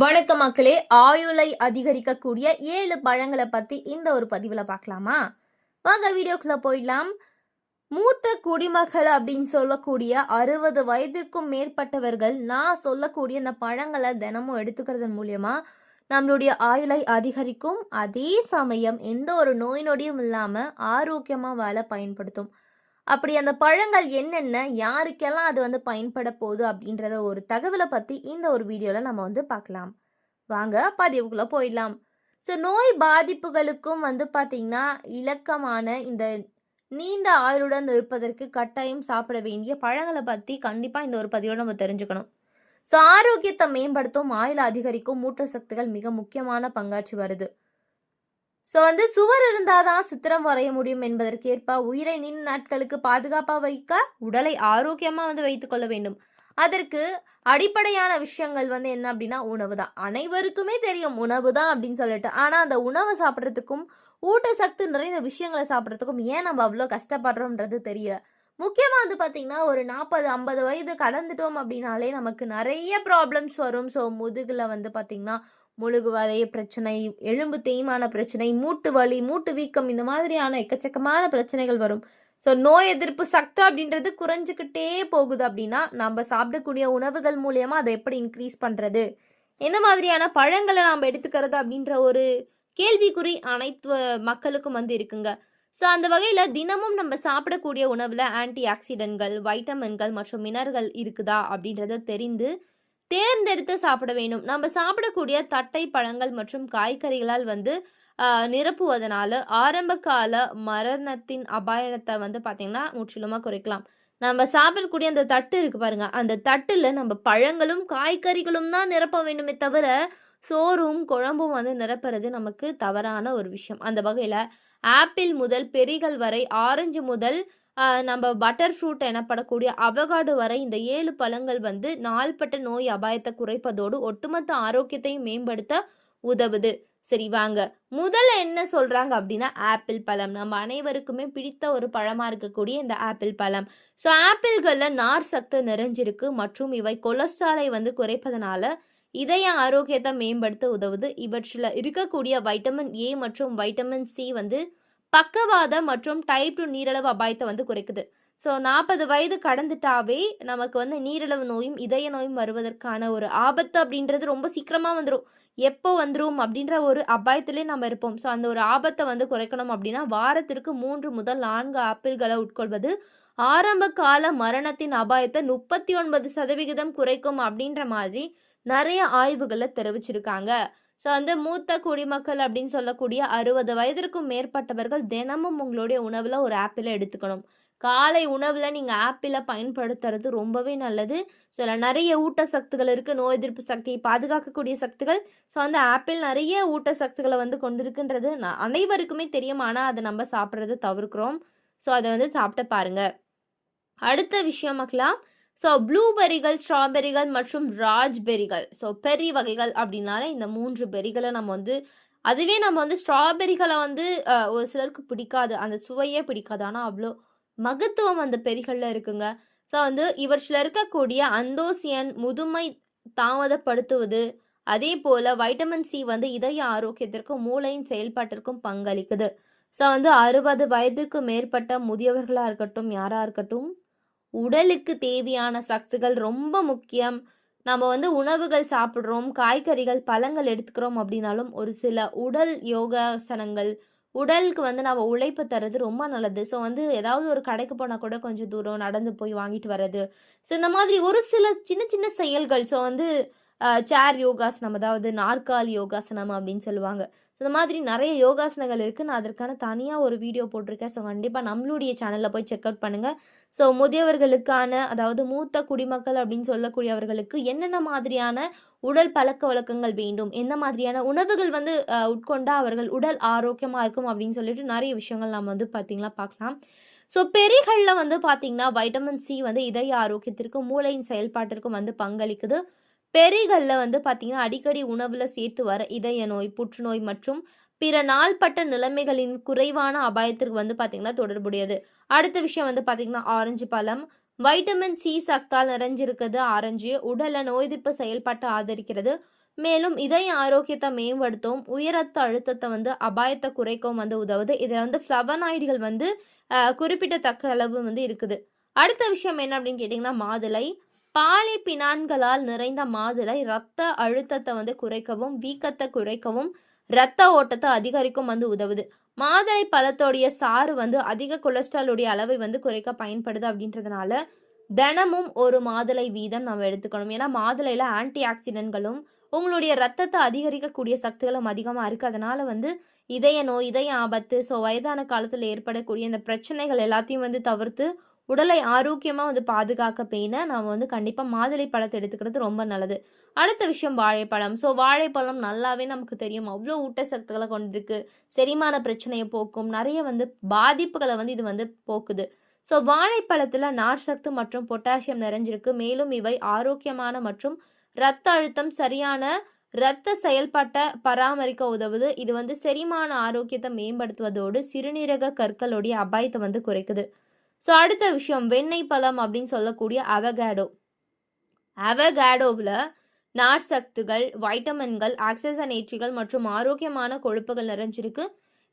வணக்க மக்களே ஆயுளை அதிகரிக்கக்கூடிய ஏழு பழங்களை பத்தி இந்த ஒரு பதிவுல பார்க்கலாமா? வாங்க வீடியோக்குள்ள போயிடலாம். மூத்த குடிமக்கள் அப்படின்னு சொல்லக்கூடிய அறுபது வயதிற்கும் மேற்பட்டவர்கள் நான் சொல்லக்கூடிய இந்த பழங்களை தினமும் எடுத்துக்கிறதன் மூலியமா நம்மளுடைய ஆயுளை அதிகரிக்கும். அதே சமயம் எந்த ஒரு நோய் நொடியும் இல்லாம ஆரோக்கியமா வாழ பயன்படுத்தும். அப்படி அந்த பழங்கள் என்னென்ன யாருக்கெல்லாம் அது வந்து பயன்பட போகுது அப்படின்றத ஒரு தகவலை பற்றி இந்த ஒரு வீடியோவில் நம்ம வந்து பார்க்கலாம். வாங்க பதிவுக்குள்ளே போயிடலாம். ஸோ நோய் பாதிப்புகளுக்கும் வந்து பார்த்திங்கன்னா இலக்கமான இந்த நீண்ட ஆயுளுடன் இருப்பதற்கு கட்டாயம் சாப்பிட வேண்டிய பழங்களை பற்றி கண்டிப்பாக இந்த ஒரு பதிவில் நம்ம தெரிஞ்சுக்கணும். ஸோ ஆரோக்கியத்தை மேம்படுத்தும் ஆயுள் அதிகரிக்கும் மூட்ட சக்திகள் மிக முக்கியமான பங்காற்றி வருது. ஸோ வந்து சுவர் இருந்தால் தான் சித்திரம் வரைய முடியும் என்பதற்கேற்ப உயிரை நீண்ட நாட்களுக்கு பாதுகாப்பாக வைக்க உடலை ஆரோக்கியமாக வந்து வைத்துக்கொள்ள வேண்டும். அதற்கு அடிப்படையான விஷயங்கள் வந்து என்ன அப்படின்னா உணவு தான். அனைவருக்குமே தெரியும் உணவு தான் அப்படின்னு சொல்லிட்டு. ஆனால் அந்த உணவை சாப்பிட்றதுக்கும் ஊட்டச்சத்து நிறைந்த விஷயங்களை சாப்பிட்றதுக்கும் ஏன் நம்ம அவ்வளோ கஷ்டப்படுறோம்ன்றது தெரியல. முக்கியமாக வந்து பார்த்திங்கன்னா ஒரு நாற்பது ஐம்பது வயது கடந்துட்டோம் அப்படின்னாலே நமக்கு நிறைய ப்ராப்ளம்ஸ் வரும். ஸோ முதுகில் வந்து பார்த்திங்கன்னா முழுகுவதய பிரச்சனை எலும்பு தேய்மான பிரச்சனை மூட்டு வலி மூட்டு வீக்கம் இந்த மாதிரியான எக்கச்சக்கமான பிரச்சனைகள் வரும். ஸோ நோய் எதிர்ப்பு சக்தி அப்படின்றது குறைஞ்சிக்கிட்டே போகுது அப்படின்னா நம்ம சாப்பிடக்கூடிய உணவுகள் மூலயமா அதை எப்படி இன்க்ரீஸ் பண்ணுறது எந்த மாதிரியான பழங்களை நாம் எடுத்துக்கிறது அப்படின்ற ஒரு கேள்விக்குறி அனைத்து மக்களுக்கும் வந்து இருக்குங்க. ஸோ அந்த வகையில் தினமும் நம்ம சாப்பிடக்கூடிய உணவில் ஆன்டி ஆக்சிடென்ட்கள் வைட்டமின்கள் மற்றும் மினர்கள் இருக்குதா அப்படின்றத தெரிந்து தேர்ந்தெடுத்து சாப்பிட வேண்டும். நம்ம சாப்பிடக்கூடிய தட்டை பழங்கள் மற்றும் காய்கறிகளால் வந்து நிரப்புவதனால ஆரம்ப கால மரணத்தின் அபாயத்தை வந்து பார்த்திங்கன்னா முற்றிலுமாக குறைக்கலாம். நம்ம சாப்பிடக்கூடிய அந்த தட்டு இருக்குது பாருங்க. அந்த தட்டில் நம்ம பழங்களும் காய்கறிகளும் தான் நிரப்ப வேண்டுமே தவிர சோறும் குழம்பும் வந்து நிரப்புறது நமக்கு தவறான ஒரு விஷயம். அந்த வகையில் ஆப்பிள் முதல் பெரிகள் வரை ஆரஞ்சு முதல் நம்ம பட்டர் ஃப்ரூட் எனப்படக்கூடிய அவகாடு வரை இந்த ஏழு பழங்கள் வந்து நாள்பட்ட நோய் அபாயத்தை குறைப்பதோடு ஒட்டுமொத்த ஆரோக்கியத்தையும் மேம்படுத்த உதவுது. சரி வாங்க. முதல்ல என்ன சொல்கிறாங்க அப்படின்னா ஆப்பிள் பழம். நம்ம அனைவருக்குமே பிடித்த ஒரு பழமாக இருக்கக்கூடிய இந்த ஆப்பிள் பழம். ஸோ ஆப்பிள்களில் நார் சத்து நிறைஞ்சிருக்கு மற்றும் இவை கொலஸ்ட்ராலை வந்து குறைப்பதனால இதய ஆரோக்கியத்தை மேம்படுத்த உதவுது. இவற்றில் இருக்கக்கூடிய வைட்டமின் ஏ மற்றும் வைட்டமின் சி வந்து பக்கவாத மற்றும் டைப் டூ நீரிழவு அபாயத்தை வந்து குறைக்குது. ஸோ நாற்பது வயது கடந்துட்டாவே நமக்கு வந்து நீரிழவு நோயும் இதய நோயும் வருவதற்கான ஒரு ஆபத்து அப்படின்றது ரொம்ப சீக்கிரமாக வந்துடும் எப்போ வந்துடும் அப்படின்ற ஒரு அபாயத்திலே நம்ம இருப்போம். ஸோ அந்த ஒரு ஆபத்தை வந்து குறைக்கணும் அப்படின்னா வாரத்திற்கு மூன்று முதல் நான்கு ஆப்பிள்களை உட்கொள்வது ஆரம்ப கால மரணத்தின் அபாயத்தை முப்பத்தி ஒன்பது சதவிகிதம் குறைக்கும் அப்படின்ற மாதிரி நிறைய ஆய்வுகளை தெரிவிச்சிருக்காங்க. ஸோ வந்து மூத்த குடிமக்கள் அப்படின்னு சொல்லக்கூடிய அறுபது வயதிற்கும் மேற்பட்டவர்கள் தினமும் உங்களுடைய உணவில் ஒரு ஆப்பிளை எடுத்துக்கணும். காலை உணவில் நீங்கள் ஆப்பிளை பயன்படுத்துறது ரொம்பவே நல்லது. ஸோ நிறைய ஊட்டச்சத்துகள் இருக்குது நோய் எதிர்ப்பு சக்தியை பாதுகாக்கக்கூடிய சக்திகள். ஸோ அந்த ஆப்பிள் நிறைய ஊட்டச்சத்துக்களை வந்து கொண்டிருக்குன்றது. நான் அனைவருக்குமே தெரியும். ஆனால் அதை நம்ம சாப்பிட்றது தவிர்க்கிறோம். ஸோ அதை வந்து சாப்பிட்டு பாருங்க. அடுத்த விஷயம் மக்களாக ஸோ ப்ளூபெரிகள் ஸ்ட்ராபெரிகள் மற்றும் ராஜ்பெரிகள் ஸோ பெரி வகைகள் அப்படின்னாலே இந்த மூன்று பெரிகளை நம்ம வந்து அதுவே நம்ம வந்து ஸ்ட்ராபெரிகளை வந்து ஒரு சிலருக்கு பிடிக்காது. அந்த சுவையே பிடிக்காது. ஆனால் அவ்வளோ மகத்துவம் அந்த பெரிகளில் இருக்குங்க. ஸோ வந்து இவற்றில் இருக்கக்கூடிய அந்தோசியன் முதுமை தாமதப்படுத்துவது அதே போல் வைட்டமின் சி வந்து இதய ஆரோக்கியத்திற்கும் மூளையின் செயல்பாட்டிற்கும் பங்களிக்குது. ஸோ வந்து அறுபது வயதுக்கு மேற்பட்ட முதியவர்களாக இருக்கட்டும் யாராக இருக்கட்டும் உடலுக்கு தேவையான சத்துகள் ரொம்ப முக்கியம். நம்ம வந்து உணவுகள் சாப்பிட்றோம் காய்கறிகள் பழங்கள் எடுத்துக்கிறோம் அப்படின்னாலும் ஒரு சில உடல் யோகாசனங்கள் உடலுக்கு வந்து நம்ம உழைப்பு தர்றது ரொம்ப நல்லது. ஸோ வந்து ஏதாவது ஒரு கடைக்கு போனால் கூட கொஞ்சம் தூரம் நடந்து போய் வாங்கிட்டு வர்றது. ஸோ இந்த மாதிரி ஒரு சில சின்ன சின்ன செயல்கள். ஸோ வந்து சேர் யோகாசனம் அதாவது நாற்காலி யோகாசனம் அப்படின்னு சொல்லுவாங்க. ஸோ இந்த மாதிரி நிறைய யோகாசனங்கள் இருக்குது நான் அதற்கான தனியாக ஒரு வீடியோ போட்டிருக்கேன். ஸோ கண்டிப்பாக நம்மளுடைய சேனலில் போய் செக் அவுட் பண்ணுங்கள் ஸோ முதியவர்களுக்கான அதாவது மூத்த குடிமக்கள் அப்படின்னு சொல்லக்கூடியவர்களுக்கு என்னென்ன மாதிரியான உடல் பழக்க வழக்கங்கள் வேண்டும்? எந்த மாதிரியான உணவுகள் வந்து உட்கொண்டால் உட்கொண்டா அவர்கள் உடல் ஆரோக்கியமாக இருக்கும் அப்படின்னு சொல்லிட்டு நிறைய விஷயங்கள் நம்ம வந்து பார்த்திங்களா பார்க்கலாம் ஸோ பெரிகளில் வந்து பார்த்திங்கன்னா வைட்டமின் சி வந்து இதய ஆரோக்கியத்திற்கும் மூளையின் செயல்பாட்டிற்கும் வந்து பங்களிக்குது. பெரிகளில் வந்து பார்த்திங்கன்னா அடிக்கடி உணவில் சேர்த்து வர இதய நோய் புற்றுநோய் மற்றும் பிற நாள்பட்ட நிலைமைகளின் குறைவான அபாயத்திற்கு வந்து பார்த்திங்கன்னா தொடர்புடையது. அடுத்த விஷயம் வந்து பார்த்திங்கன்னா ஆரஞ்சு பழம். வைட்டமின் சி சத்தால் நிறைஞ்சிருக்குது ஆரஞ்சு. உடலை நோய் எதிர்ப்பு செயல்பாட்டை ஆதரிக்கிறது. மேலும் இதய ஆரோக்கியத்தை மேம்படுத்தவும் உயர் ரத்த அழுத்தத்தை வந்து அபாயத்தை குறைக்கவும் வந்து உதவுது. இதில் வந்து ஃப்ளவனாய்டுகள் வந்து குறிப்பிடத்தக்க அளவு வந்து இருக்குது. அடுத்த விஷயம் என்ன அப்படின்னு கேட்டிங்கன்னா மாதுளை. பாலிபினான்களால் நிறைந்த மாதுளை ரத்த அழுத்தத்தை வந்து குறைக்கவும் வீக்கத்தை குறைக்கவும் இரத்த ஓட்டத்தை அதிகரிக்கும் வந்து உதவுது. மாதுளை பழத்தோடைய சாறு வந்து அதிக கொலஸ்ட்ராலுடைய அளவை வந்து குறைக்க பயன்படுது அப்படின்றதுனால தினமும் ஒரு மாதுளை வீதம் நம்ம எடுத்துக்கணும். ஏன்னா மாதுளையில் ஆன்டி ஆக்சிடென்ட்களும் உங்களுடைய ரத்தத்தை அதிகரிக்கக்கூடிய சக்திகளும் அதிகமாக இருக்குது அதனால் வந்து இதய நோய் இதய ஆபத்து ஸோ வயதான காலத்தில் ஏற்படக்கூடிய இந்த பிரச்சனைகள் எல்லாத்தையும் வந்து தவிர்த்து உடலை ஆரோக்கியமாக வந்து பாதுகாக்க பேண நம்ம வந்து கண்டிப்பாக மாதுளை பழத்தை எடுத்துக்கிறது ரொம்ப நல்லது. அடுத்த விஷயம் வாழைப்பழம். ஸோ வாழைப்பழம் நல்லாவே நமக்கு தெரியும். அவ்வளோ ஊட்டச்சத்துக்களை கொண்டிருக்கு. செரிமான பிரச்சனையை போக்கும். நிறைய வந்து பாதிப்புகளை வந்து இது வந்து போக்குது. ஸோ வாழைப்பழத்தில் நார்சத்து மற்றும் பொட்டாசியம் நிறைஞ்சிருக்கு. மேலும் இவை ஆரோக்கியமான மற்றும் இரத்த அழுத்தம் சரியான இரத்த செயல்பாட்டை பராமரிக்க உதவுது. இது வந்து செரிமான ஆரோக்கியத்தை மேம்படுத்துவதோடு சிறுநீரக கற்களுடைய அபாயத்தை வந்து குறைக்குது. ஸோ அடுத்த விஷயம் வெண்ணெய் பழம் அப்படின்னு சொல்லக்கூடிய அவகேடோ அவகேடோவில் நார்சத்துகள் வைட்டமின்கள் ஆக்சிசனேற்றிகள் மற்றும் ஆரோக்கியமான கொழுப்புகள் நிறைஞ்சிருக்கு.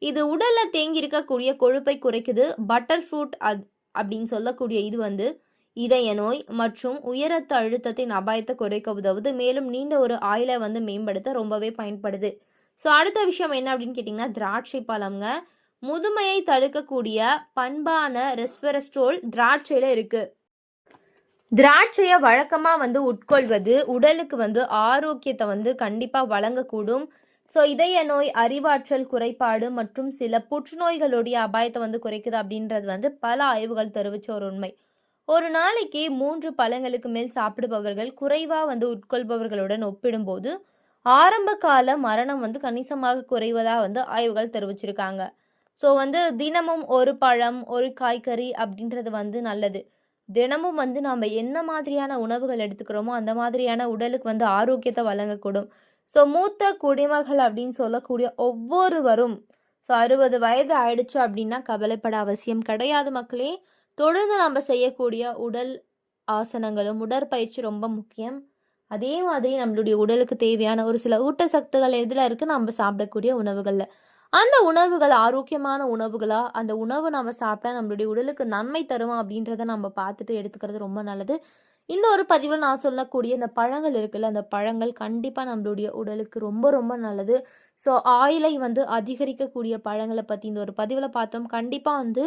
இது உடலில் தேங்கி இருக்கக்கூடிய கொழுப்பை குறைக்குது. பட்டர் ஃப்ரூட் அத் அப்படின்னு சொல்லக்கூடிய இது வந்து இதய நோய் மற்றும் உயரத்த அழுத்தத்தின் அபாயத்தை குறைக்க உதவுது. மேலும் நீண்ட ஒரு ஆயிலை வந்து மேம்படுத்த ரொம்பவே பயன்படுது. ஸோ அடுத்த விஷயம் என்ன அப்படின்னு கேட்டிங்கன்னா திராட்சை பழம்ங்க. முதுமையை தடுக்கக்கூடிய பண்பான ரெஸ்வெரஸ்ட்ரோல் திராட்சையில் இருக்கு. திராட்சையை வழக்கமாக வந்து உட்கொள்வது உடலுக்கு வந்து ஆரோக்கியத்தை வந்து கண்டிப்பாக வழங்கக்கூடும். ஸோ இதய நோய் அறிவாற்றல் குறைபாடு மற்றும் சில புற்றுநோய்களுடைய அபாயத்தை வந்து குறைக்குது அப்படின்றது வந்து பல ஆய்வுகள் தெரிவித்த ஒரு உண்மை. ஒரு நாளைக்கு மூன்று பழங்களுக்கு மேல் சாப்பிடுபவர்கள் குறைவாக வந்து உட்கொள்பவர்களுடன் ஒப்பிடும்போது ஆரம்ப கால மரணம் வந்து கணிசமாக குறைவதாக வந்து ஆய்வுகள் தெரிவிச்சிருக்காங்க. ஸோ வந்து தினமும் ஒரு பழம் ஒரு காய்கறி அப்படின்றது வந்து நல்லது. தினமும் வந்து நாம் என்ன மாதிரியான உணவுகள் எடுத்துக்கிறோமோ அந்த மாதிரியான உடலுக்கு வந்து ஆரோக்கியத்தை வழங்கக்கூடும். ஸோ மூத்த குடிமகள் அப்படின்னு சொல்லக்கூடிய ஒவ்வொருவரும் ஸோ அறுபது வயது ஆயிடுச்சு அப்படின்னா கவலைப்பட அவசியம் கிடையாது மக்களே. தொடர்ந்து நம்ம செய்யக்கூடிய உடல் ஆசனங்களும் உடற்பயிற்சி ரொம்ப முக்கியம். அதே மாதிரி நம்மளுடைய உடலுக்கு தேவையான ஒரு சில ஊட்டச்சத்துகள் எதில் இருக்குது நம்ம சாப்பிடக்கூடிய உணவுகளில். அந்த உணவுகள் ஆரோக்கியமான உணவுகளா? அந்த உணவு நம்ம சாப்பிட்டா நம்மளுடைய உடலுக்கு நன்மை தருமா? அப்படின்றத நம்ம பார்த்துட்டு எடுத்துக்கிறது ரொம்ப நல்லது. இந்த ஒரு பதிவில் நான் சொல்லக்கூடிய இந்த பழங்கள் இருக்குல்ல அந்த பழங்கள் கண்டிப்பாக நம்மளுடைய உடலுக்கு ரொம்ப ரொம்ப நல்லது. ஸோ ஆயிலை வந்து அதிகரிக்கக்கூடிய பழங்களை பற்றி இந்த ஒரு பதிவில் பார்த்தோம். கண்டிப்பாக வந்து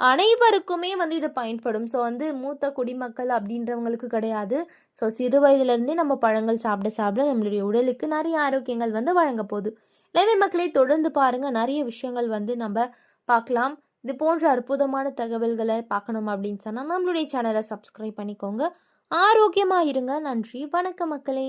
அனைவருக்குமே வந்து இது பயன்படும். ஸோ வந்து மூத்த குடிமக்கள் அப்படின்றவங்களுக்கு கிடையாது. ஸோ சிறு வயதுலேருந்தே நம்ம பழங்கள் சாப்பிட சாப்பிட நம்மளுடைய உடலுக்கு நிறைய ஆரோக்கியங்கள் வந்து வழங்க போகுது எனவே மக்களை தொடர்ந்து பாருங்க. நிறைய விஷயங்கள் வந்து நம்ம பார்க்கலாம் இது போன்ற அற்புதமான தகவல்களை பார்க்கணும் அப்படின்னு சொன்னால் நம்மளுடைய சேனலை சப்ஸ்கிரைப் பண்ணிக்கோங்க. ஆரோக்கியமாக இருங்க. நன்றி. வணக்கம் மக்களே.